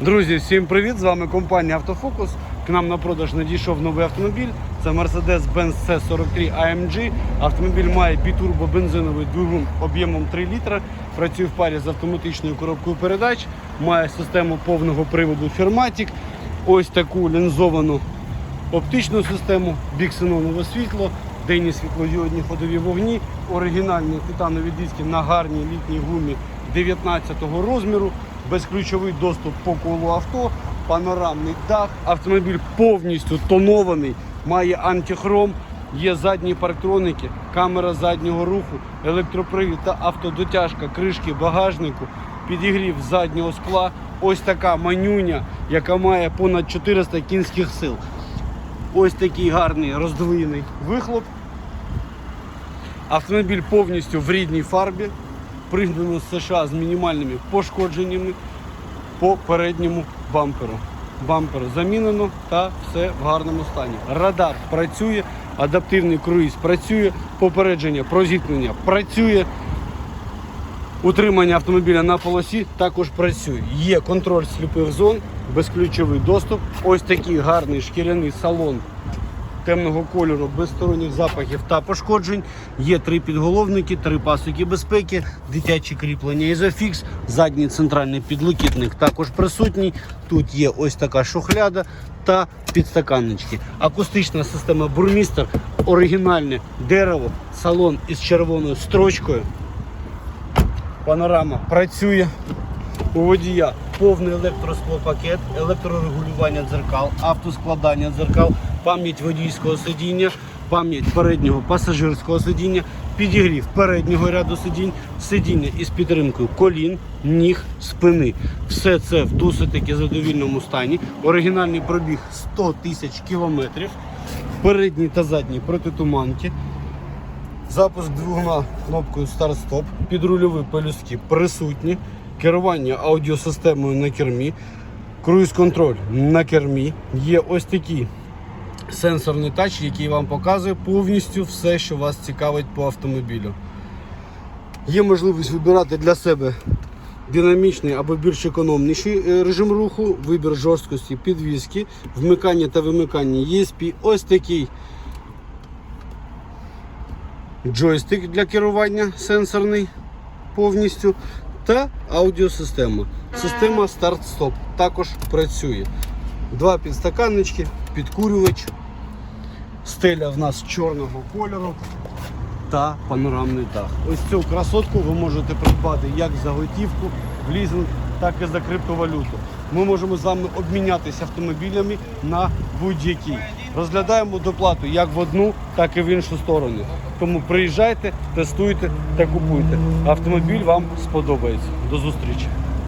Друзі, всім привіт! З вами компанія Автофокус. К нам на продаж надійшов новий автомобіль. Це Mercedes-Benz C43 AMG. Автомобіль має бітурбо-бензиновий двигун об'ємом 3 літра. Працює в парі з автоматичною коробкою передач. Має систему повного приводу Firmatic. Ось таку лінзовану оптичну систему, біксенонове світло, денні світлодіодні ходові вогні, оригінальні титанові диски на гарній літній гумі 19-го розміру, безключовий доступ по колу авто, панорамний дах. Автомобіль повністю тонований, має антихром, є задні парктроники, камера заднього руху, електропривід та автодотяжка кришки багажнику, підігрів заднього скла. Ось така манюня, яка має понад 400 кінських сил. Ось такий гарний роздвоєний вихлоп. Автомобіль повністю в рідній фарбі, пригнано з США з мінімальними пошкодженнями по передньому бамперу. Бампер замінено та все в гарному стані. Радар працює, адаптивний круїз працює, попередження про зіткнення працює. Утримання автомобіля на полосі також працює. Є контроль сліпих зон, безключовий доступ. Ось такий гарний шкіряний салон темного кольору, без сторонніх запахів та пошкоджень. Є три підголовники, три пасики безпеки, дитячі кріплення ізофікс, задній центральний підлокітник також присутній. Тут є ось така шухляда та підстаканнички. Акустична система бурмістер, оригінальне дерево, салон із червоною строчкою. Панорама працює. У водія повний електросклопакет, електрорегулювання дзеркал, автоскладання дзеркал, пам'ять водійського сидіння, пам'ять переднього пасажирського сидіння, підігрів переднього ряду сидінь, сидіння із підтримкою колін, ніг, спини. Все це в досить задовільному стані. Оригінальний пробіг 100 тисяч кілометрів. Передні та задні протитуманки. Запуск двигуна кнопкою старт-стоп, підрульові пелюстки присутні, керування аудіосистемою на кермі, круїз-контроль на кермі. Є ось такий сенсорний тач, який вам показує повністю все, що вас цікавить по автомобілю. Є можливість вибирати для себе динамічний або більш економніший е, режим руху, вибір жорсткості підвіски, вмикання та вимикання ESP. Ось такий джойстик для керування сенсорний повністю та аудіосистема. Система старт-стоп також працює. Два підстаканнички, підкурювач, стеля в нас чорного кольору та панорамний дах. Ось цю красотку ви можете придбати як за готівку, в лізинг, так і за криптовалюту. Ми можемо з вами обмінятися автомобілями на будь-які. Розглядаємо доплату як в одну, так і в іншу сторону. Тому приїжджайте, тестуйте та купуйте. Автомобіль вам сподобається. До зустрічі!